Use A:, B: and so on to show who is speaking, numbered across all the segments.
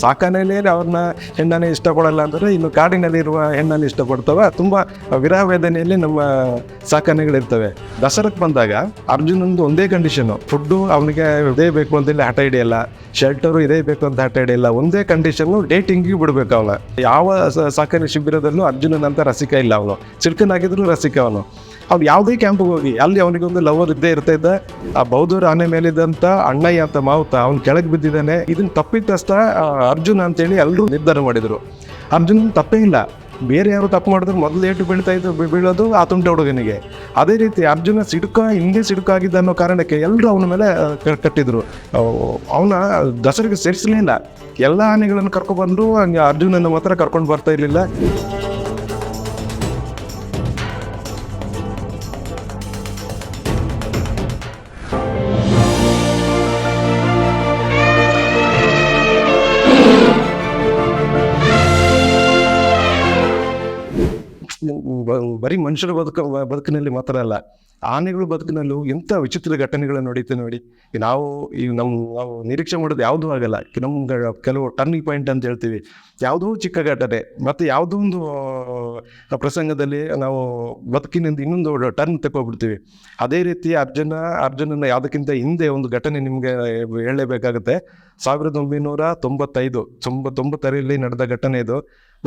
A: ಸಾಕಾನೆಯಲ್ಲಿ ಅವ್ರನ್ನ ಹೆಣ್ಣನ್ನೇ ಇಷ್ಟಪಡಲ್ಲ ಅಂದರೆ ಇನ್ನು ಕಾಡಿನಲ್ಲಿರುವ ಹೆಣ್ಣನ್ನು ಇಷ್ಟಪಡ್ತವೆ. ತುಂಬ ವಿರಹ ವೇದನೆಯಲ್ಲಿ ನಮ್ಮ ಸಾಕಾನೆಗಳಿರ್ತವೆ. ದಸರಕ್ಕೆ ಬಂದಾಗ ಅರ್ಜುನಂದು ಒಂದೇ ಕಂಡೀಷನು ಫುಡ್ಡು ಅವನಿಗೆ ಇದೇ ಬೇಕು ಅಂತೇಳಿ ಆಟ ಹಿಡಿಯಲ್ಲ. ಶೆಲ್ಟರು ಇದೇ ಬೇಕು ಅಂತ ಆಟ ಹಿಡಿಯಲ್ಲ. ಒಂದೇ ಕಂಡೀಷನ್ನು ಡೇಟಿಂಗಿಗೆ ಬಿಡಬೇಕು ಅವನ. ಯಾವ ಸಾಕನೆ ಶಿಬಿರದಲ್ಲೂ ಅರ್ಜುನನಂತ ರಸಿಕ ಇಲ್ಲ ಅವನು. ಚಿಲ್ಕನಾಗಿದ್ರು ರಸಿಕ ಅವನು. ಅವ್ನು ಯಾವುದೇ ಕ್ಯಾಂಪ್ಗೆ ಹೋಗಿ, ಅಲ್ಲಿ ಅವನಿಗೊಂದು ಲವರ್ ಇದ್ದೇ ಇರ್ತಾ ಇದ್ದ. ಆ ಬೌದ್ಧರ ಆನೆ ಮೇಲಿದ್ದಂಥ ಅಣ್ಣಯ್ಯ ಅಂತ ಮಾವುತ, ಅವ್ನು ಕೆಳಗೆ ಬಿದ್ದಿದ್ದಾನೆ. ಇದನ್ನ ತಪ್ಪಿದ್ದಷ್ಟ ಅರ್ಜುನ್ ಅಂತೇಳಿ ಎಲ್ಲರೂ ನಿರ್ಧಾರ ಮಾಡಿದರು. ಅರ್ಜುನ ತಪ್ಪೇ ಇಲ್ಲ. ಬೇರೆ ಯಾರು ತಪ್ಪು ಮಾಡಿದ್ರು, ಮೊದಲು ಏಟು ಬೀಳ್ತಾ ಇದ್ದು ಬೀಳೋದು ಆ ತುಂಟ ಹುಡುಗನಿಗೆ. ಅದೇ ರೀತಿ ಅರ್ಜುನ ಸಿಡುಕ, ಹಿಂದೆ ಸಿಡುಕಾಗಿದ್ದ ಅನ್ನೋ ಕಾರಣಕ್ಕೆ ಎಲ್ಲರೂ ಅವನ ಮೇಲೆ ಕಟ್ಟಿದ್ರು. ಅವನ ದಸರಿಗೆ ಸೇರಿಸಲಿಲ್ಲ ಎಲ್ಲ ಆನೆಗಳನ್ನು ಕರ್ಕೊಬಂದ್ರು ಹಂಗೆ ಅರ್ಜುನನ ಮಾತ್ರ ಕರ್ಕೊಂಡು ಬರ್ತಾ ಇರಲಿಲ್ಲ. ಬರೀ ಮನುಷ್ಯರ ಬದುಕ, ಬದುಕಿನಲ್ಲಿ ಮಾತ್ರ ಅಲ್ಲ, ಆನೆಗಳು ಬದುಕಿನಲ್ಲೂ ಎಂಥ ವಿಚಿತ್ರ ಘಟನೆಗಳನ್ನು ನಡೀತೆ ನೋಡಿ. ನಾವು ಈ ನಮ್ಮ ನಾವು ನಿರೀಕ್ಷೆ ಮಾಡೋದು ಯಾವುದೂ ಆಗಲ್ಲ. ನಮ್ಮ ಕೆಲವು ಟರ್ನಿಂಗ್ ಪಾಯಿಂಟ್ ಅಂತ ಹೇಳ್ತೀವಿ. ಯಾವುದೋ ಚಿಕ್ಕ ಘಟನೆ, ಮತ್ತು ಯಾವುದೋ ಒಂದು ಪ್ರಸಂಗದಲ್ಲಿ ನಾವು ಬದುಕಿನಿಂದ ಇನ್ನೊಂದು ಟರ್ನ್ ತಗೊಬಿಡ್ತೀವಿ ಅದೇ ರೀತಿ ಅರ್ಜುನ, ಅರ್ಜುನನ ಯಾವುದಕ್ಕಿಂತ ಹಿಂದೆ ಒಂದು ಘಟನೆ ನಿಮಗೆ ಹೇಳಲೇಬೇಕಾಗುತ್ತೆ. ಸಾವಿರದ ಒಂಬೈನೂರ ತೊಂಬತ್ತೈದು ತೊಂಬ ತೊಂಬತ್ತರಲ್ಲಿ ನಡೆದ ಘಟನೆ ಇದು.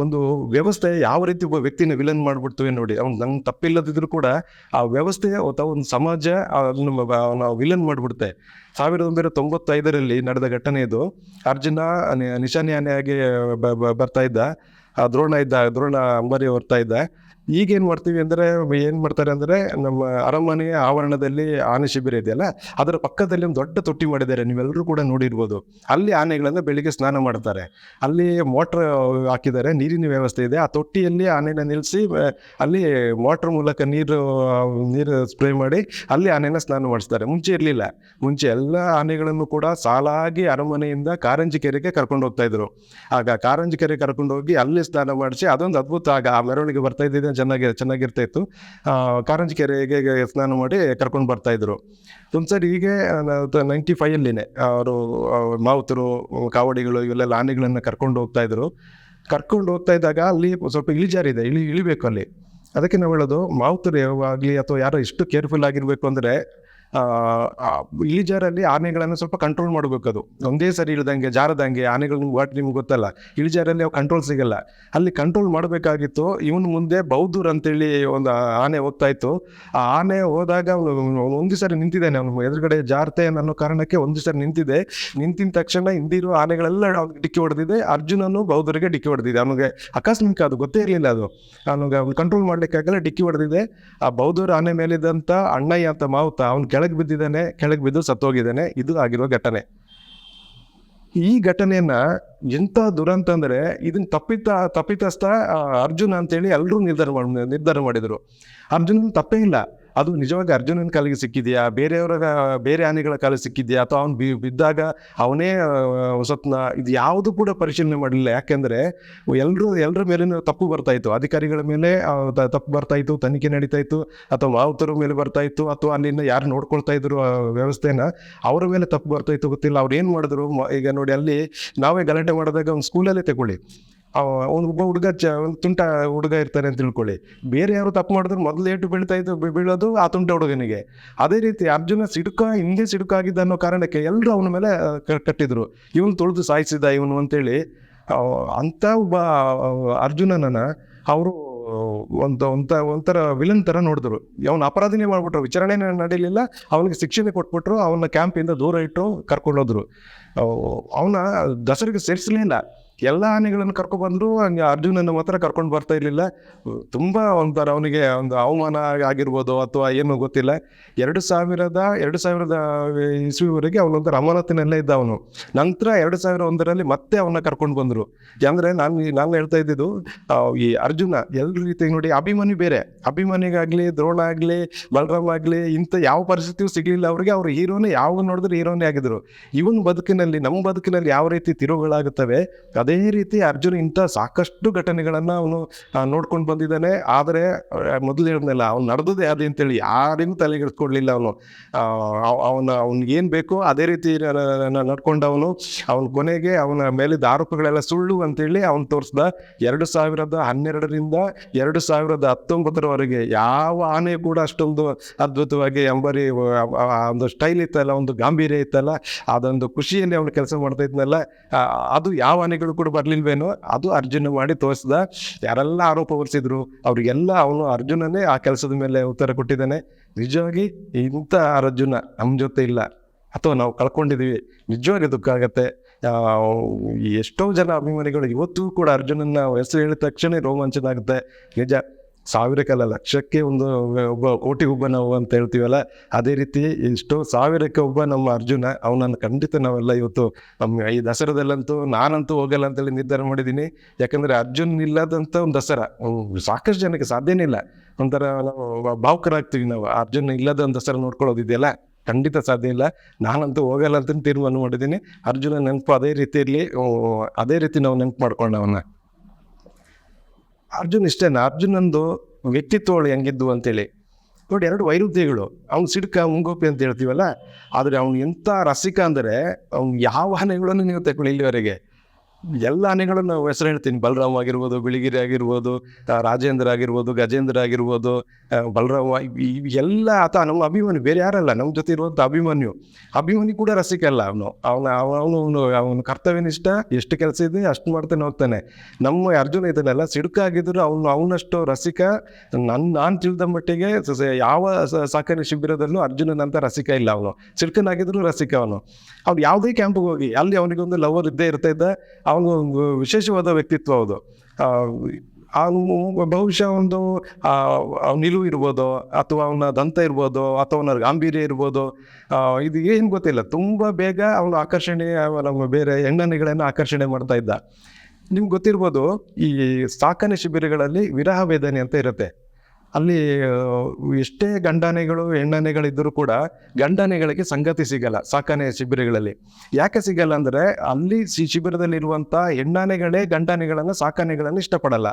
A: ಒಂದು ವ್ಯವಸ್ಥೆ ಯಾವ ರೀತಿ ಒಬ್ಬ ವ್ಯಕ್ತಿನ ವಿಲನ್ ಮಾಡ್ಬಿಡ್ತೀವಿ ನೋಡಿ, ಅವ್ನು ನಂಗೆ ತಪ್ಪಿಲ್ಲದಿದ್ರು ಕೂಡ ಆ ವ್ಯವಸ್ಥೆ ಅಥವಾ ಒಂದು ಸಮಾಜ ನಾವು ವಿಲನ್ ಮಾಡಿಬಿಡುತ್ತೆ. ಸಾವಿರದ ಒಂಬೈನೂರ ತೊಂಬತ್ತೈದರಲ್ಲಿ ನಡೆದ ಘಟನೆ ಇದು. ಅರ್ಜುನ ನಿಶಾನ್ಯಾನೆಯಾಗಿ ಬರ್ತಾ ಇದ್ದ. ಆ ದ್ರೋಣ ಇದ್ದ, ದ್ರೋಣ ಅಂಬಾರಿ ಬರ್ತಾ ಇದ್ದ. ಈಗ ಏನು ಮಾಡ್ತೀವಿ ಅಂದರೆ, ಏನು ಮಾಡ್ತಾರೆ ಅಂದರೆ, ನಮ್ಮ ಅರಮನೆಯ ಆವರಣದಲ್ಲಿ ಆನೆ ಶಿಬಿರ ಇದೆಯಲ್ಲ, ಅದರ ಪಕ್ಕದಲ್ಲಿ ಒಂದು ದೊಡ್ಡ ತೊಟ್ಟಿ ಮಾಡಿದ್ದಾರೆ ನೀವೆಲ್ಲರೂ ಕೂಡ ನೋಡಿರ್ಬೋದು. ಅಲ್ಲಿ ಆನೆಗಳನ್ನು ಬೆಳಿಗ್ಗೆ ಸ್ನಾನ ಮಾಡ್ತಾರೆ. ಅಲ್ಲಿ ಮೋಟ್ರ್ ಹಾಕಿದ್ದಾರೆ, ನೀರಿನ ವ್ಯವಸ್ಥೆ ಇದೆ. ಆ ತೊಟ್ಟಿಯಲ್ಲಿ ಆನೆನ ನಿಲ್ಲಿಸಿ ಅಲ್ಲಿ ಮೋಟ್ರ್ ಮೂಲಕ ನೀರು ನೀರು ಸ್ಪ್ರೇ ಮಾಡಿ, ಅಲ್ಲಿ ಆನೆನ ಸ್ನಾನ ಮಾಡಿಸ್ತಾರೆ. ಮುಂಚೆ ಇರಲಿಲ್ಲ. ಮುಂಚೆ ಎಲ್ಲ ಆನೆಗಳನ್ನು ಕೂಡ ಸಾಲಾಗಿ ಅರಮನೆಯಿಂದ ಕಾರಂಜಿ ಕೆರೆಗೆ ಕರ್ಕೊಂಡು ಹೋಗ್ತಾ ಇದ್ರು. ಆಗ ಕಾರಂಜಿ ಕೆರೆಗೆ ಕರ್ಕೊಂಡು ಹೋಗಿ ಅಲ್ಲಿ ಸ್ನಾನ ಮಾಡಿಸಿ, ಅದೊಂದು ಅದ್ಭುತ ಆಗ ಆ ಮೆರವಣಿಗೆ ಬರ್ತಾ ಇದ್ದಿದ್ದು ಚೆನ್ನಾಗಿ ಚೆನ್ನಾಗಿರ್ತಾ ಇತ್ತು. ಕಾರಂಜಿ ಕೆರೆಗೆ ಸ್ನಾನ ಮಾಡಿ ಕರ್ಕೊಂಡು ಬರ್ತಾ ಇದ್ರು. ಒಂದ್ಸರಿ ಹೀಗೆ ನೈಂಟಿ ಫೈವಲ್ಲಿನೇ ಅವರು ಮಾವುತರು, ಕಾವಡಿಗಳು, ಇವೆಲ್ಲ ಆನೆಗಳನ್ನು ಕರ್ಕೊಂಡು ಹೋಗ್ತಾ ಇದ್ರು. ಕರ್ಕೊಂಡು ಹೋಗ್ತಾ ಇದ್ದಾಗ ಅಲ್ಲಿ ಸ್ವಲ್ಪ ಇಳಿಜಾರಿದೆ ಇಳಿ, ಇಳಿಬೇಕು ಅಲ್ಲಿ. ಅದಕ್ಕೆ ನಾವು ಹೇಳೋದು, ಮಾವುತರು ಯಾವಾಗಲಿ ಅಥವಾ ಯಾರೋ ಎಷ್ಟು ಕೇರ್ಫುಲ್ ಆಗಿರಬೇಕು ಅಂದರೆ ಇಳಿಜಾರಲ್ಲಿ ಆನೆಗಳನ್ನು ಸ್ವಲ್ಪ ಕಂಟ್ರೋಲ್ ಮಾಡಬೇಕು ಅದು. ಒಂದೇ ಸರಿ ಇಳ್ದಂಗೆ ಜಾರದಂಗೆ ಆನೆಗಳು ವಾಟ್ ನಿಮ್ಗೆ ಗೊತ್ತಲ್ಲ. ಇಳಿಜಾರಲ್ಲಿ ಅವು ಕಂಟ್ರೋಲ್ ಸಿಗಲ್ಲ. ಅಲ್ಲಿ ಕಂಟ್ರೋಲ್ ಮಾಡಬೇಕಾಗಿತ್ತು. ಇವನು ಮುಂದೆ ಬೌದ್ಧರ್ ಅಂತೇಳಿ ಒಂದು ಆನೆ ಹೋಗ್ತಾ ಇತ್ತು. ಆ ಆನೆ ಹೋದಾಗ ಒಂದು ಸರಿ ನಿಂತಿದ್ದಾನೆ. ಅವನು ಎದುರುಗಡೆ ಜಾರತೆ ಅನ್ನೋ ಕಾರಣಕ್ಕೆ ಒಂದು ಸರಿ ನಿಂತಿದೆ. ನಿಂತಿದ ತಕ್ಷಣ ಹಿಂದಿರೋ ಆನೆಗಳೆಲ್ಲ ಅವ್ನಿಗೆ ಡಿಕ್ಕಿ ಹೊಡೆದಿದೆ. ಅರ್ಜುನನು ಬೌದ್ಧರಿಗೆ ಡಿಕ್ಕಿ ಹೊಡೆದಿದೆ. ಅವನಿಗೆ ಅಕಸ್ಮಿಕ ಅದು ಗೊತ್ತೇ ಇರಲಿಲ್ಲ ಅದು. ಅವನಿಗೆ ಅವ್ನು ಕಂಟ್ರೋಲ್ ಮಾಡ್ಲಿಕ್ಕಾಗಲ್ಲ, ಡಿಕ್ಕಿ ಹೊಡೆದಿದೆ. ಆ ಬೌದ್ಧರ ಆನೆ ಮೇಲಿದ್ದಂಥ ಅಣ್ಣಯ್ಯ ಅಂತ ಮಾವುತ, ಅವ್ನು ಕೆಳಗೆ ಬಿದ್ದಿದ್ದಾನೆ, ಕೆಳಗೆ ಬಿದ್ದು ಸತ್ತೋಗಿದ್ದಾನೆ, ಇದು ಆಗಿರೋ ಘಟನೆ. ಈ ಘಟನೆಯನ್ನ ಎಂಥ ದುರಂತ ಅಂದರೆ ಇದನ್ನ ತಪ್ಪಿತ, ತಪ್ಪಿತಸ್ಥ ಅರ್ಜುನ ಅಂತೇಳಿ ಎಲ್ಲರೂ ನಿರ್ಧಾರ ನಿರ್ಧಾರ ಮಾಡಿದರು. ಅರ್ಜುನ್ ತಪ್ಪೇ ಇಲ್ಲ. ಅದು ನಿಜವಾಗಿ ಅರ್ಜುನನ ಕಾಲಿಗೆ ಸಿಕ್ಕಿದೆಯಾ? ಬೇರೆಯವರ, ಬೇರೆ ಆನೆಗಳ ಕಾಲಿಗೆ ಸಿಕ್ಕಿದೆಯಾ? ಅಥವಾ ಅವ್ನು ಬಿ, ಬಿದ್ದಾಗ ಅವನೇ ಹೊಸತ್ನ, ಇದು ಯಾವುದು ಕೂಡ ಪರಿಶೀಲನೆ ಮಾಡಲಿಲ್ಲ. ಯಾಕೆಂದರೆ ಎಲ್ಲರೂ ಎಲ್ಲರ ಮೇಲೂ ತಪ್ಪು ಬರ್ತಾ ಇತ್ತು. ಅಧಿಕಾರಿಗಳ ಮೇಲೆ ತಪ್ಪು ಬರ್ತಾ ಇತ್ತು, ತನಿಖೆ ನಡೀತಾ ಇತ್ತು, ಅಥವಾ ಮಾವುತರ ಮೇಲೆ ಬರ್ತಾ ಇತ್ತು, ಅಥವಾ ಅಲ್ಲಿಂದ ಯಾರು ನೋಡ್ಕೊಳ್ತಾ ಇದ್ರು ವ್ಯವಸ್ಥೆನ, ಅವರ ಮೇಲೆ ತಪ್ಪು ಬರ್ತಾ ಇತ್ತು, ಗೊತ್ತಿಲ್ಲ. ಅವ್ರು ಏನು ಮಾಡಿದ್ರು? ಈಗ ನೋಡಿ, ಅಲ್ಲಿ ನಾವೇ ಗಲಾಟೆ ಮಾಡಿದಾಗ ಒಂದು ಸ್ಕೂಲಲ್ಲೇ ತಗೊಳ್ಳಿ. ಒಬ್ಬ ಹುಡುಗ ಚ ಒಂದು ತುಂಟ ಹುಡುಗ ಇರ್ತಾನೆ ಅಂತ ತಿಳ್ಕೊಳ್ಳಿ. ಬೇರೆ ಯಾರು ತಪ್ಪು ಮಾಡಿದ್ರು ಮೊದಲು ಏಟು ಬೀಳ್ತಾ ಇದ್ದು ಬೀಳೋದು ಆ ತುಂಟ ಹುಡುಗನಿಗೆ. ಅದೇ ರೀತಿ ಅರ್ಜುನ ಸಿಡುಕ, ಹಿಂದೆ ಸಿಡುಕಾಗಿದ್ದ ಅನ್ನೋ ಕಾರಣಕ್ಕೆ ಎಲ್ಲರೂ ಅವನ ಮೇಲೆ ಕಟ್ಟಿದ್ರು. ಇವನು ತುಳಿದು ಸಾಯಿಸಿದ ಇವನು ಅಂತೇಳಿ ಅಂಥ ಒಬ್ಬ ಅರ್ಜುನನ ಅವರು ಒಂದು ಒಂಥ ಒಂಥರ ವಿಲನ್ ಥರ ನೋಡಿದ್ರು. ಅವನ ಅಪರಾಧನೇ ಮಾಡ್ಬಿಟ್ರು, ವಿಚಾರಣೆ ನಡೀಲಿಲ್ಲ. ಅವನಿಗೆ ಶಿಕ್ಷಣೆ ಕೊಟ್ಬಿಟ್ರು ಅವನ ಕ್ಯಾಂಪಿಂದ ದೂರ ಇಟ್ಟು ಕರ್ಕೊಂಡೋದ್ರು. ಅವನ ದಸರಿಗೆ ಸೇರಿಸಲಿಲ್ಲ ಎಲ್ಲ ಆನೆಗಳನ್ನು ಕರ್ಕೊಂಡ್ಬಂದ್ರು ಹಂಗೆ ಅರ್ಜುನನ ಮಾತ್ರ ಕರ್ಕೊಂಡು ಬರ್ತಾ ಇರಲಿಲ್ಲ. ತುಂಬ ಒಂಥರ ಅವನಿಗೆ ಒಂದು ಅವಮಾನ ಆಗಿರ್ಬೋದು ಅಥವಾ ಏನು ಗೊತ್ತಿಲ್ಲ. ಎರಡು ಸಾವಿರದ ಎರಡು ಸಾವಿರದ ಇಸ್ವಿವರೆಗೆ ಅವನೊಂಥರ ಅಮಾನತಿನಲ್ಲೇ ಇದ್ದ ಅವನು ನಂತರ ಎರಡು ಸಾವಿರ ಒಂದರಲ್ಲಿ ಮತ್ತೆ ಅವನ್ನ ಕರ್ಕೊಂಡು ಬಂದರು. ಅಂದರೆ ನಾನು ನಾನು ಹೇಳ್ತಾ ಇದ್ದಿದ್ದು ಈ ಅರ್ಜುನ ಎಲ್ಲ ರೀತಿ ನೋಡಿ ಅಭಿಮಾನಿ ಬೇರೆ. ಅಭಿಮಾನಿಗಾಗಲಿ ದ್ರೋಣ ಆಗಲಿ ಬಲರಾಮ್ ಆಗಲಿ ಇಂಥ ಯಾವ ಪರಿಸ್ಥಿತಿಯೂ ಸಿಗಲಿಲ್ಲ ಅವ್ರಿಗೆ. ಅವ್ರ ಹೀರೋನೇ ಯಾವಾಗ ನೋಡಿದ್ರೆ ಹೀರೋನೇ ಆಗಿದ್ರು. ಇವನ್ ಬದುಕಿನಲ್ಲಿ ಬದುಕಿನಲ್ಲಿ, ನಮ್ಮ ಬದುಕಿನಲ್ಲಿ ಯಾವ ರೀತಿ ತಿರುವುಗಳಾಗುತ್ತವೆ ಅದೇ ರೀತಿ ಅರ್ಜುನ್ ಇಂಥ ಸಾಕಷ್ಟು ಘಟನೆಗಳನ್ನು ಅವನು ನೋಡ್ಕೊಂಡು ಬಂದಿದ್ದಾನೆ. ಆದರೆ ಮೊದಲು ಹೇಳಿದ್ನಲ್ಲ, ಅವ್ನು ನಡೆದದೇ ಅದೇ ಅಂತೇಳಿ ಯಾರಿಗೂ ತಲೆಗೆಡ್ಸ್ಕೊಡ್ಲಿಲ್ಲ ಅವನು. ಅವನ ಅವ್ನಿಗೆ ಏನು ಬೇಕೋ ಅದೇ ರೀತಿ ನಡ್ಕೊಂಡವನು. ಅವನ ಕೊನೆಗೆ ಅವನ ಮೇಲಿದ್ದ ಆರೋಪಗಳೆಲ್ಲ ಸುಳ್ಳು ಅಂತೇಳಿ ಅವನು ತೋರಿಸ್ದ ಎರಡು ಸಾವಿರದ ಹನ್ನೆರಡರಿಂದ ಎರಡು ಸಾವಿರದ ಹತ್ತೊಂಬತ್ತರವರೆಗೆ ಯಾವ ಆನೆ ಕೂಡ ಅಷ್ಟೊಂದು ಅದ್ಭುತವಾಗಿ ಎಂಬರಿ ಒಂದು ಸ್ಟೈಲ್ ಇತ್ತಲ್ಲ, ಒಂದು ಗಾಂಭೀರ್ಯ ಇತ್ತಲ್ಲ, ಅದೊಂದು ಖುಷಿಯಲ್ಲಿ ಅವನು ಕೆಲಸ ಮಾಡ್ತಾ ಇದ್ನಲ್ಲ ಅದು ಯಾವ ಆನೆಗಳು ಕೂಡ ಬರ್ಲಿಲ್ವೇನೋ ಅದು ಅರ್ಜುನ ಮಾಡಿ ತೋರಿಸ್ದ. ಯಾರೆಲ್ಲ ಆರೋಪ ಹೊರಿಸಿದ್ರು, ಅವ್ರಿಗೆಲ್ಲ ಅವನು ಅರ್ಜುನನೇ ಆ ಕೆಲಸದ ಮೇಲೆ ಉತ್ತರ ಕೊಟ್ಟಿದ್ದಾನೆ. ನಿಜವಾಗಿ ಇಂಥ ಅರ್ಜುನ ನಮ್ಮ ಜೊತೆ ಇಲ್ಲ. ಅಥವಾ ನಾವು ಕಳ್ಕೊಂಡಿದ್ದೀವಿ ನಿಜವಾಗಿ ದುಃಖ ಆಗತ್ತೆ. ಎಷ್ಟೋ ಜನ ಅಭಿಮಾನಿಗಳು ಇವತ್ತು ಕೂಡ ಅರ್ಜುನನ್ನ ಹೆಸರು ಹೇಳಿದ ತಕ್ಷಣ ರೋಮಾಂಚನ ಆಗುತ್ತೆ. ನಿಜ. ಸಾವಿರಕ್ಕಲ್ಲ ಲಕ್ಷಕ್ಕೆ ಒಂದು ಒಬ್ಬ ಕೋಟಿ ಒಬ್ಬ ನಾವು ಅಂತ ಹೇಳ್ತೀವಲ್ಲ, ಅದೇ ರೀತಿ ಎಷ್ಟು ಸಾವಿರಕ್ಕೆ ಒಬ್ಬ ನಮ್ಮ ಅರ್ಜುನ, ಅವನನ್ನು ಖಂಡಿತ ನಾವೆಲ್ಲ ಇವತ್ತು ನಮ್ಮ ಈ ದಸರಾದಲ್ಲಂತೂ ನಾನಂತೂ ಹೋಗಲ್ಲ ಅಂತೇಳಿ ನಿರ್ಧಾರ ಮಾಡಿದ್ದೀನಿ. ಯಾಕಂದರೆ ಅರ್ಜುನ್ ಇಲ್ಲದಂಥ ಒಂದು ದಸರಾ ಸಾಕಷ್ಟು ಜನಕ್ಕೆ ಸಾಧ್ಯನೇ ಇಲ್ಲ. ಒಂಥರ ನಾವು ಭಾವುಕರಾಗ್ತೀವಿ ನಾವು, ಅರ್ಜುನ್ ಇಲ್ಲದ ಒಂದು ದಸರಾ ನೋಡ್ಕೊಳ್ಳೋದಿದೆಯಲ್ಲ ಖಂಡಿತ ಸಾಧ್ಯ ಇಲ್ಲ. ನಾನಂತೂ ಹೋಗಲ್ಲ ಅಂತ ತೀರ್ಮಾನ ಮಾಡಿದ್ದೀನಿ. ಅರ್ಜುನ ನೆನಪು ಅದೇ ರೀತಿಯಲ್ಲಿ ಅದೇ ರೀತಿ ನಾವು ನೆನಪು ಮಾಡ್ಕೊಂಡು ಅವನ್ನ. ಅರ್ಜುನ್ ಇಷ್ಟೇನ? ಅರ್ಜುನಂದು ವ್ಯಕ್ತಿತ್ವಗಳು ಹೆಂಗಿದ್ದು ಅಂತೇಳಿ. ನೋಡಿ, ಎರಡು ವೈರುಧ್ಯಗಳು. ಅವ್ನು ಸಿಡ್ಕ ಮುಂಗೋಪಿ ಅಂತ ಹೇಳ್ತೀವಲ್ಲ, ಆದರೆ ಅವ್ನು ಎಂಥ ರಸಿಕ ಅಂದರೆ ಅವ್ನು ಯಾವ ಆನೆಗಳನ್ನು ನೀವು ತಗೊಳ್ಳಿ ಇಲ್ಲಿವರೆಗೆ? ಎಲ್ಲ ಆನೆಗಳನ್ನು ನಾವು ಹೆಸರು ಹೇಳ್ತೀನಿ. ಬಲರಾಮ್ ಆಗಿರ್ಬೋದು, ಬಿಳಿಗಿರಿ ಆಗಿರ್ಬೋದು ರಾಜೇಂದ್ರ ಆಗಿರ್ಬೋದು, ಗಜೇಂದ್ರ ಆಗಿರ್ಬೋದು ಬಲರಾಮ್ ಎಲ್ಲ ಆತ ನಮ್ಮ ಅಭಿಮಾನಿ, ಬೇರೆ ಯಾರಲ್ಲ, ನಮ್ಮ ಜೊತೆ ಇರುವಂಥ ಅಭಿಮಾನಿಯು. ಅಭಿಮಾನಿ ಕೂಡ ರಸಿಕ ಅಲ್ಲ ಅವನು. ಅವನ, ಅವನು ಅವನು ಕರ್ತವ್ಯನಿಷ್ಠ ಎಷ್ಟು ಕೆಲಸ ಇದೆ, ಅಷ್ಟು ಮಾಡ್ತಾನೆ, ಹೋಗ್ತಾನೆ. ನಮ್ಮ ಅರ್ಜುನ ಇದನ್ನೆಲ್ಲ ಸಿಡುಕಾಗಿದ್ದರು ಅವನು, ಅವನಷ್ಟು ರಸಿಕ. ನನ್ನ ನಾನು ತಿಳಿದ ಮಟ್ಟಿಗೆ ಯಾವ ಸಹಕಾರಿ ಶಿಬಿರದಲ್ಲೂ ಅರ್ಜುನನಂತ ರಸಿಕ ಇಲ್ಲ ಅವನು. ಸಿಡ್ಕನಾಗಿದ್ರು ರಸಿಕ ಅವನು. ಅವ್ನು ಯಾವುದೇ ಕ್ಯಾಂಪ್ಗೆ ಹೋಗಿ, ಅಲ್ಲಿ ಅವನಿಗೊಂದು ಲವರ್ ಇದ್ದೇ ಇರ್ತಾ ಇದ್ದ ಅವನು ವಿಶೇಷವಾದ ವ್ಯಕ್ತಿತ್ವ ಅದು. ಅವನು ಬಹುಶಃ ಒಂದು ನಿಲುವು ಇರ್ಬೋದು, ಅಥವಾ ಅವನ ದಂತ ಇರ್ಬೋದು, ಅಥವಾ ಅವನ ಗಾಂಭೀರ್ಯ ಇರ್ಬೋದು. ಇದು ಏನು ಗೊತ್ತಿಲ್ಲ. ತುಂಬ ಬೇಗ ಅವನು ಆಕರ್ಷಣೆ ನಮ್ಮ ಬೇರೆ ಹೆಣ್ಣನಿಗಳನ್ನು ಆಕರ್ಷಣೆ ಮಾಡ್ತಾ ಇದ್ದ. ನಿಮ್ಗೆ ಗೊತ್ತಿರ್ಬೋದು, ಈ ಸಾಕಣೆ ಶಿಬಿರಗಳಲ್ಲಿ ವಿರಹ ವೇದನೆ ಅಂತ ಇರುತ್ತೆ. ಅಲ್ಲಿ ಎಷ್ಟೇ ಗಂಡಾನೆಗಳು ಹೆಣ್ಣನೆಗಳಿದ್ದರೂ ಕೂಡ ಗಂಡಾನೆಗಳಿಗೆ ಸಂಗತಿ ಸಿಗಲ್ಲ ಸಾಕಣೆ ಶಿಬಿರಗಳಲ್ಲಿ. ಯಾಕೆ ಸಿಗಲ್ಲ ಅಂದರೆ ಅಲ್ಲಿ ಸಿ ಶಿಬಿರದಲ್ಲಿರುವಂಥ ಹೆಣ್ಣಾನೆಗಳೇ ಗಂಡಾನೆಗಳನ್ನು ಸಾಕಣೆಗಳನ್ನು ಇಷ್ಟಪಡಲ್ಲ.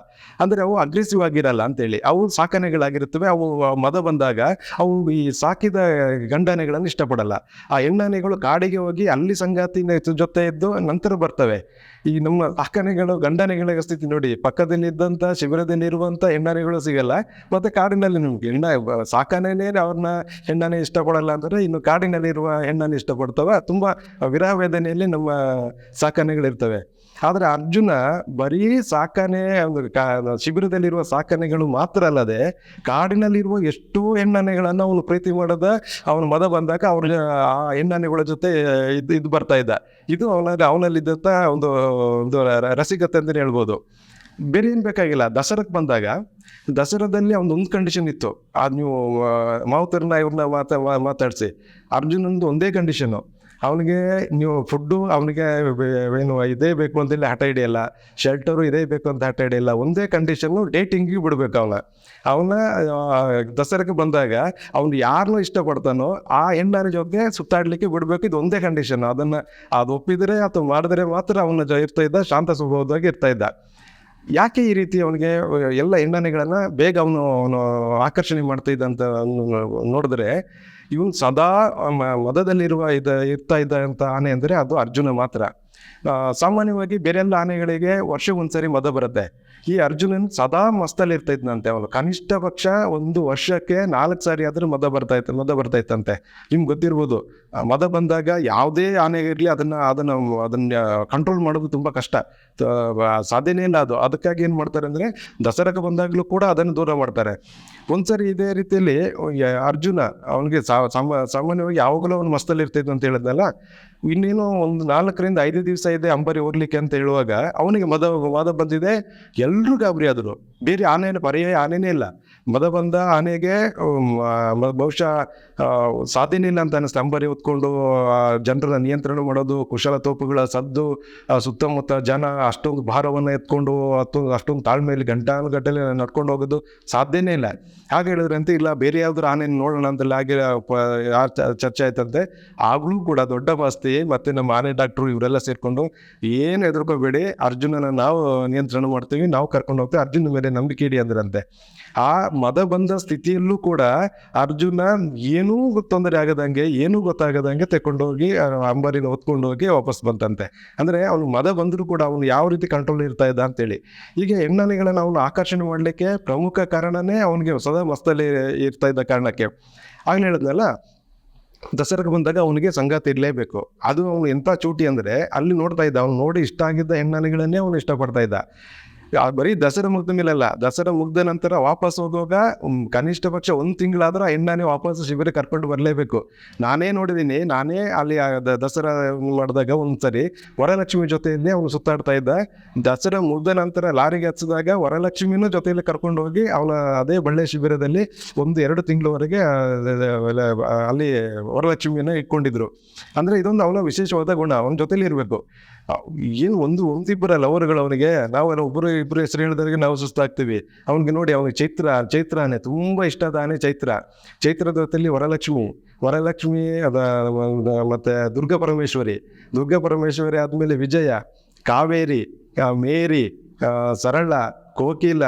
A: ಅಂದರೆ ಅವು ಅಗ್ರೆಸಿವ್ ಆಗಿರಲ್ಲ ಅಂತೇಳಿ. ಅವು ಸಾಕಣೆಗಳಾಗಿರುತ್ತವೆ, ಅವು ಮದ ಬಂದಾಗ ಅವು ಈ ಸಾಕಿದ ಗಂಡಾನೆಗಳನ್ನು ಇಷ್ಟಪಡಲ್ಲ. ಆ ಹೆಣ್ಣಾನೆಗಳು ಕಾಡಿಗೆ ಹೋಗಿ ಅಲ್ಲಿ ಸಂಗಾತಿನ ಜೊತೆ ಇದ್ದು ನಂತರ ಬರ್ತವೆ. ಈ ನಮ್ಮ ಸಾಕಣೆಗಳು, ಗಂಡಾನೆಗಳ ಸ್ಥಿತಿ ನೋಡಿ ಪಕ್ಕದಲ್ಲಿದ್ದಂಥ ಶಿಬಿರದಲ್ಲಿರುವಂಥ ಹೆಣ್ಣಾನೆಗಳು ಸಿಗಲ್ಲ, ಮತ್ತು ಕಾಡಿನಲ್ಲಿ ನಿಮ್ಗೆ ಹೆಣ್ಣ, ಸಾಕಾನೇ ಅವ್ರನ್ನ ಹೆಣ್ಣನೇ ಇಷ್ಟಪಡಲ್ಲ ಅಂದರೆ ಇನ್ನು ಕಾಡಿನಲ್ಲಿರುವ ಹೆಣ್ಣನ್ನು ಇಷ್ಟಪಡ್ತವೆ. ತುಂಬ ವಿರಹ ವೇದನೆಯಲ್ಲಿ ನಮ್ಮ ಸಾಕಾನೆಗಳಿರ್ತವೆ. ಆದರೆ ಅರ್ಜುನ ಬರೀ ಒಂದು ಕಾ, ಶಿಬಿರದಲ್ಲಿರುವ ಸಾಕನೆಗಳು ಮಾತ್ರ ಅಲ್ಲದೆ ಕಾಡಿನಲ್ಲಿರುವ ಎಷ್ಟೋ ಹೆಣ್ಣನೆಗಳನ್ನು ಅವನು ಪ್ರೀತಿ ಮಾಡದ ಅವನು ಮದ ಬಂದಾಗ ಅವ್ರ, ಆ ಹೆಣ್ಣನೆಗಳ ಜೊತೆ ಇದು ಇದು ಬರ್ತಾ ಇದ್ದ. ಇದು ಅವನಲ್ಲಿ ಅವನಲ್ಲಿದ್ದಂಥ ಒಂದು ಒಂದು ರಸಿಕತೆ ಅಂತಲೇ ಹೇಳ್ಬೋದು. ಬೇರೆ ಏನು ಬೇಕಾಗಿಲ್ಲ. ದಸರಾಕ್ಕೆ ಬಂದಾಗ ದಸರಾದಲ್ಲಿ ಅವ್ನು ಒಂದು ಕಂಡೀಷನ್ ಇತ್ತು. ಅದು ನೀವು ಮಾವುತರನ್ನ ಇವ್ರನ್ನ ಮಾತಾ ಮಾತಾಡಿಸಿ. ಅರ್ಜುನಂದು ಒಂದೇ ಕಂಡೀಷನು ಅವನಿಗೆ ನೀವು ಫುಡ್ಡು ಅವನಿಗೆ ಏನು, ಇದೇ ಬೇಕು ಅಂತೇಳಿ ಹಠ ಹಿಡಿಯಲ್ಲ. ಶೆಲ್ಟರು ಇದೇ ಬೇಕು ಅಂತ ಹಠ ಹಿಡಿಯಲ್ಲ. ಒಂದೇ ಕಂಡೀಷನ್ನು ಡೇಟಿಂಗಿಗೆ ಬಿಡಬೇಕು ಅವನ. ಅವನ ದಸರಾಕ್ಕೆ ಬಂದಾಗ ಅವ್ನು ಯಾರನ್ನೂ ಇಷ್ಟಪಡ್ತಾನೋ ಆ ಹೆಣ್ಣಾರ ಜೊತೆ ಸುತ್ತಾಡಲಿಕ್ಕೆ ಬಿಡಬೇಕು. ಇದು ಒಂದೇ ಕಂಡೀಷನ್ ಅದನ್ನು, ಅದು ಒಪ್ಪಿದರೆ ಅಥವಾ ಮಾಡಿದ್ರೆ ಮಾತ್ರ ಅವನ ಇರ್ತಾ ಇದ್ದ, ಶಾಂತ ಸ್ವಭಾವವಾಗಿ ಇರ್ತಾ ಯಾಕೆ ಈ ರೀತಿ ಅವನಿಗೆ ಎಲ್ಲ ಹೆಣ್ಣನೆಗಳನ್ನು ಬೇಗ ಅವನು ಅವನು ಆಕರ್ಷಣೆ ಮಾಡ್ತಾ ಇದ್ದಂತ ನೋಡಿದ್ರೆ, ಇವನು ಸದಾ ಮದದಲ್ಲಿರುವ ಇದ, ಇರ್ತಾ ಇದ್ದಂಥ ಆನೆ ಅಂದರೆ ಅದು ಅರ್ಜುನ ಮಾತ್ರ. ಸಾಮಾನ್ಯವಾಗಿ ಬೇರೆಲ್ಲ ಆನೆಗಳಿಗೆ ವರ್ಷಕ್ಕೊಂದ್ಸರಿ ಮದ ಬರುತ್ತೆ. ಈ ಅರ್ಜುನನ್ ಸದಾ ಮಸ್ತಲ್ಲಿ ಇರ್ತಾ ಅವನು. ಕನಿಷ್ಠ ಪಕ್ಷ ಒಂದು ವರ್ಷಕ್ಕೆ ನಾಲ್ಕು ಸಾರಿ ಆದರೂ ಮದ ಬರ್ತಾ ಇತ್ತು, ಮದ ಬರ್ತಾ ಇತ್ತಂತೆ. ನಿಮ್ಗೆ ಗೊತ್ತಿರ್ಬೋದು. ಮದ ಬಂದಾಗ ಯಾವುದೇ ಆನೆ ಇರಲಿ ಅದನ್ನು ಅದನ್ನು ಅದನ್ನು ಕಂಟ್ರೋಲ್ ಮಾಡೋದು ತುಂಬ ಕಷ್ಟ. ಸಾಧ್ಯನೇ ಇಲ್ಲ ಅದು. ಅದಕ್ಕಾಗಿ ಏನು ಮಾಡ್ತಾರೆ ಅಂದರೆ, ದಸರಾಕ್ಕೆ ಬಂದಾಗಲೂ ಕೂಡ ಅದನ್ನು ದೂರ ಮಾಡ್ತಾರೆ. ಒಂದ್ಸರಿ ಇದೇ ರೀತಿಯಲ್ಲಿ ಅರ್ಜುನ ಅವನಿಗೆ ಸಾಮಾನ್ಯವಾಗಿ ಯಾವಾಗಲೂ ಅವನು ಮಸ್ತಲ್ಲಿ ಇರ್ತಿದ್ದು ಅಂತ ಹೇಳಿದ್ನಲ್ಲ, ಇನ್ನೇನು ಒಂದು ನಾಲ್ಕರಿಂದ ಐದು ದಿವಸ ಇದೆ ಅಂಬರಿ ಹೋಗ್ಲಿಕ್ಕೆ ಅಂತ ಹೇಳುವಾಗ ಅವನಿಗೆ ಮದ ಮದ ಬಂದಿದೆ. ಎಲ್ಲರೂ ಗಾಬರಿ ಆದರು. ಬೇರೆ ಆನೆ, ಪರ್ಯಾಯ ಆನೆನೇ ಇಲ್ಲ. ಮದ ಬಂದ ಆನೆಗೆ ಬಹುಶಃ ಸಾಧ್ಯನೇ ಇಲ್ಲ ಅಂತ ಅನ್ನಿಸ್ತು ಅಂಬರಿ ಕೂತ್ಕೊಂಡು ಜನರನ್ನ ನಿಯಂತ್ರಣ ಮಾಡೋದು, ಕುಶಲ ತೋಪುಗಳ ಸದ್ದು ಸುತ್ತಮುತ್ತ ಜನ ಅಷ್ಟೊಂದು ಭಾರವನ್ನು ಎತ್ಕೊಂಡು ಅಷ್ಟೊಂದು ಅಷ್ಟೊಂದು ತಾಳ್ಮೆಯಲ್ಲಿ ಗಂಟಾನುಗಟ್ಟಲೆ ನಡ್ಕೊಂಡು ಹೋಗೋದು ಸಾಧ್ಯನೇ ಇಲ್ಲ. ಹಾಗೆ ಹೇಳಿದ್ರಂತೆ ಇಲ್ಲ, ಬೇರೆ ಯಾವ್ದಾರು ಆನೆ ನೋಡೋಣ ಅಂತಲ್ಲ ಹಾಗೆ ಯಾರು ಚರ್ಚೆ ಆಯ್ತಂತೆ. ಆಗಲೂ ಕೂಡ ದೊಡ್ಡ ಬಸ್ತಿ, ಮತ್ತು ನಮ್ಮ ಆನೆ ಡಾಕ್ಟ್ರು ಇವರೆಲ್ಲ ಸೇರಿಕೊಂಡು, ಏನು ಹೆದರ್ಕೋಬೇಡಿ, ಅರ್ಜುನನ ನಾವು ನಿಯಂತ್ರಣ ಮಾಡ್ತೀವಿ, ನಾವು ಕರ್ಕೊಂಡು ಹೋಗ್ತೀವಿ, ಅರ್ಜುನ ಮೇಲೆ ನಂಬಿಕೆ ಇಡಿ ಅಂದ್ರಂತೆ. ಆ ಮದ ಬಂದ ಸ್ಥಿತಿಯಲ್ಲೂ ಕೂಡ ಅರ್ಜುನ ಏನೂ ತೊಂದರೆ ಆಗದಂಗೆ, ಏನೂ ಗೊತ್ತಾಗದಂಗೆ ತೆಕೊಂಡೋಗಿ ಅಂಬಾರಿನ ಹೊತ್ಕೊಂಡು ಹೋಗಿ ವಾಪಸ್ ಬಂತಂತೆ. ಅಂದರೆ ಅವನು ಮದ ಬಂದರೂ ಕೂಡ ಅವನು ಯಾವ ರೀತಿ ಕಂಟ್ರೋಲ್ ಇರ್ತಾ ಇದ್ದ ಅಂತೇಳಿ. ಹೀಗೆ ಹೆಣ್ಣಾನೆಗಳನ್ನ ಅವನು ಆಕರ್ಷಣೆ ಮಾಡಲಿಕ್ಕೆ ಪ್ರಮುಖ ಕಾರಣನೇ ಅವನಿಗೆ ಸದಾ ಮಸ್ತಲ್ಲಿ ಇರ್ತಾ ಇದ್ದ ಕಾರಣಕ್ಕೆ. ಆಗಲೇ ಹೇಳಿದ್ನಲ್ಲ ದಸರಾಗೆ ಬಂದಾಗ ಅವನಿಗೆ ಸಂಗಾತಿ ಇರಲೇಬೇಕು. ಅದು ಅವನು ಎಂಥ ಚೂಟಿ ಅಂದರೆ ಅಲ್ಲಿ ನೋಡ್ತಾ ಇದ್ದ, ಅವ್ನು ನೋಡಿ ಇಷ್ಟ ಆಗಿದ್ದ ಹೆಣ್ಣಾನೆಗಳನ್ನೇ ಅವನು ಇಷ್ಟಪಡ್ತಾ ಇದ್ದ. ಬರೀ ದಸರಾ ಮುಗ್ದ ಅಲ್ಲ ದಸರಾ ಮುಗ್ದ ನಂತರ ವಾಪಸ್ ಹೋಗುವಾಗ ಕನಿಷ್ಠ ಪಕ್ಷ ಒಂದು ತಿಂಗಳಾದ್ರೂ ಹೆಣ್ಣಾನೇ ವಾಪಸ್ ಶಿಬಿರ ಕರ್ಕೊಂಡು ಬರಲೇಬೇಕು. ನಾನೇ ನೋಡಿದ್ದೀನಿ ನಾನೇ ಅಲ್ಲಿ ದಸರಾ ಮಾಡಿದಾಗ ಒಂದ್ಸರಿ ವರಲಕ್ಷ್ಮಿ ಜೊತೆಯಲ್ಲಿ ಅವನು ಸುತ್ತಾಡ್ತಾ ಇದ್ದ. ದಸರಾ ಮುಗ್ದ ನಂತರ ಲಾರಿಗೆ ಹಚ್ಚಿದಾಗ ವರಲಕ್ಷ್ಮಿನೂ ಜೊತೆಯಲ್ಲಿ ಕರ್ಕೊಂಡು ಹೋಗಿ ಅವಳ ಅದೇ ಬಳ್ಳೆ ಶಿಬಿರದಲ್ಲಿ ಒಂದು ಎರಡು ತಿಂಗಳವರೆಗೆ ಅಲ್ಲಿ ವರಲಕ್ಷ್ಮಿಯನ್ನು ಇಟ್ಕೊಂಡಿದ್ರು. ಅಂದರೆ ಇದೊಂದು ಅವಳ ವಿಶೇಷವಾದ ಗುಣ, ಅವನ ಜೊತೆಲಿ ಇರಬೇಕು. ಏನು ಒಂದು ಒಂದಿಬ್ಬರ ಲವರ್ಗಳು ಅವನಿಗೆ, ನಾವೆಲ್ಲ ಒಬ್ಬರು ಇಬ್ಬರು ಹೆಸರು ಹೇಳಿದವರಿಗೆ ನಾವು ಸುಸ್ತಾಗ್ತೀವಿ. ಅವನಿಗೆ ನೋಡಿ ಅವನಿಗೆ ಚೈತ್ರ ಚೈತ್ರ ಆನೆ ತುಂಬ ಇಷ್ಟ ಆನೆ ಚೈತ್ರ. ಚೈತ್ರದ ಜೊತೆಯಲ್ಲಿ ವರಲಕ್ಷ್ಮಿ ವರಲಕ್ಷ್ಮಿ ಅದ ಮತ್ತು ದುರ್ಗಾ ಪರಮೇಶ್ವರಿ. ದುರ್ಗಾ ಪರಮೇಶ್ವರಿ ಆದಮೇಲೆ ವಿಜಯ, ಕಾವೇರಿ ಮೇರಿ ಸರಳ, ಕೋಕಿಲ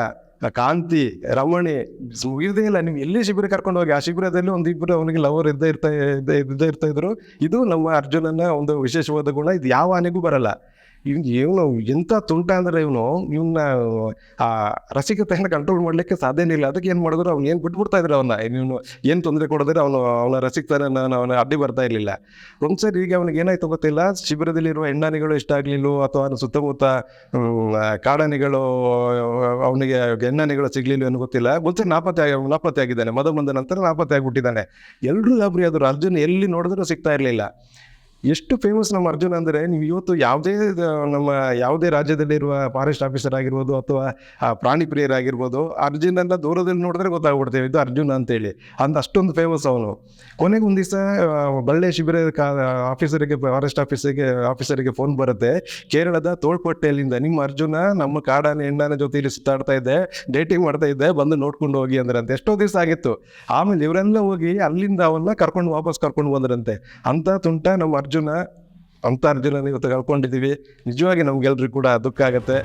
A: ಕಾಂತಿ, ರಮಣಿ ಮುಗಿದೇ ಇಲ್ಲ. ನೀವು ಎಲ್ಲಿ ಶಿಬಿರ ಕರ್ಕೊಂಡು ಹೋಗಿ, ಆ ಶಿಬಿರದಲ್ಲಿ ಒಂದು ಇಬ್ಬರು ಅವನಿಗೆ ಲವರ್ ಇದ್ದೇ ಇರ್ತಾ ಇದ್ದೇ ಇದ್ದೇ ಇರ್ತಾ ಇದ್ರು. ಇದು ನಮ್ಮ ಅರ್ಜುನನ ಒಂದು ವಿಶೇಷವಾದ ಗುಣ. ಇದು ಯಾವ ಆನೆಗೂ ಬರಲ್ಲ. ಇವ್ನು ಇವನು ಎಂಥ ತುಂಟ ಅಂದರೆ ಇವನು ಇವನ್ನ ಆ ರಸಿಕತೆಯನ್ನು ಕಂಟ್ರೋಲ್ ಮಾಡಲಿಕ್ಕೆ ಸಾಧ್ಯನೇ ಇಲ್ಲ. ಅದಕ್ಕೆ ಏನು ಮಾಡಿದ್ರು, ಅವ್ನು ಏನು ಬಿಟ್ಬಿಡ್ತಾ ಇದ್ರು ಅವನ್ನ ಇವನು ಏನು ತೊಂದರೆ ಕೊಡಿದ್ರೆ ಅವನು, ಅವನ ರಸಿಕತನ ಅವನ ಅಡ್ಡಿ ಬರ್ತಾ ಇರಲಿಲ್ಲ. ಒಂದ್ಸರಿ ಈಗ ಅವನಿಗೆ ಏನಾಯ್ತು ಗೊತ್ತಿಲ್ಲ. ಶಿಬಿರದಲ್ಲಿರುವ ಹೆಣ್ಣಾನಿಗಳು ಇಷ್ಟ ಆಗಲಿಲ್ಲೋ ಅಥವಾ ಅವನ ಸುತ್ತಮುತ್ತ ಕಾಡಾನಿಗಳು ಕಾಡಾನೆಗಳು, ಅವನಿಗೆ ಹೆಣ್ಣಾನಿಗಳು ಸಿಗ್ಲಿಲ್ಲ ಏನು ಗೊತ್ತಿಲ್ಲ. ಒಂದ್ಸರಿ ನಾಪತ್ತೆ ಆಗಿ ನಾಪತ್ತೆ ಆಗಿದ್ದಾನೆ. ಮದ ಬಂದ ನಂತರ ನಾಪತ್ತೆ ಆಗಿಬಿಟ್ಟಿದ್ದಾನೆ. ಎಲ್ಲರೂ ಗಾಬರಿ ಆದರು ಅರ್ಜುನ್ ಎಲ್ಲಿ ನೋಡಿದ್ರೂ ಸಿಗ್ತಾ ಇರಲಿಲ್ಲ. ಎಷ್ಟು ಫೇಮಸ್ ನಮ್ಮ ಅರ್ಜುನ್ ಅಂದರೆ, ನೀವು ಇವತ್ತು ಯಾವುದೇ ನಮ್ಮ ಯಾವುದೇ ರಾಜ್ಯದಲ್ಲಿರುವ ಫಾರೆಸ್ಟ್ ಆಫೀಸರ್ ಆಗಿರ್ಬೋದು ಅಥವಾ ಪ್ರಾಣಿ ಪ್ರಿಯರಾಗಿರ್ಬೋದು ಅರ್ಜುನನ್ನ ದೂರದಲ್ಲಿ ನೋಡಿದ್ರೆ ಗೊತ್ತಾಗ್ಬಿಡ್ತೇವೆ. ಇದು ಅರ್ಜುನ್ ಅಂತೇಳಿ. ಅಂತ ಅಷ್ಟೊಂದು ಫೇಮಸ್ ಅವನು. ಕೊನೆಗೆ ಒಂದು ದಿವಸ ಬಳ್ಳೆ ಶಿಬಿರ ಆಫೀಸರಿಗೆ ಫಾರೆಸ್ಟ್ ಆಫೀಸರಿಗೆ ಆಫೀಸರಿಗೆ ಫೋನ್ ಬರುತ್ತೆ. ಕೇರಳದ ತೋಳ್ಪಟ್ಟೆಯಲ್ಲಿಂದ ನಿಮ್ಮ ಅರ್ಜುನ ನಮ್ಮ ಕಾಡಾನೆ, ಹೆಣ್ಣನ ಜೊತೆಯಲ್ಲಿ ಸುತ್ತಾಡ್ತಾ ಇದ್ದೆ ಡೇಟಿಂಗ್ ಮಾಡ್ತಾ ಇದ್ದೆ, ಬಂದು ನೋಡ್ಕೊಂಡು ಹೋಗಿ ಅಂದ್ರಂತೆ. ಎಷ್ಟೋ ದಿವಸ ಆಗಿತ್ತು. ಆಮೇಲೆ ಇವರೆಲ್ಲ ಹೋಗಿ ಅಲ್ಲಿಂದ ಅವನ್ನ ಕರ್ಕೊಂಡು ವಾಪಸ್ ಕರ್ಕೊಂಡು ಬಂದ್ರಂತೆ. ಅಂತ ತುಂಟ ನಮ್ಮ ಅರ್ಜುನ ಅಂತ ಅರ್ಜುನನ ಇವತ್ತು ಕಳ್ಕೊಂಡಿದ್ದೀವಿ. ನಿಜವಾಗಿ ನಮ್ಗೆಲ್ರಿಗೂ ಕೂಡ ದುಃಖ ಆಗುತ್ತೆ.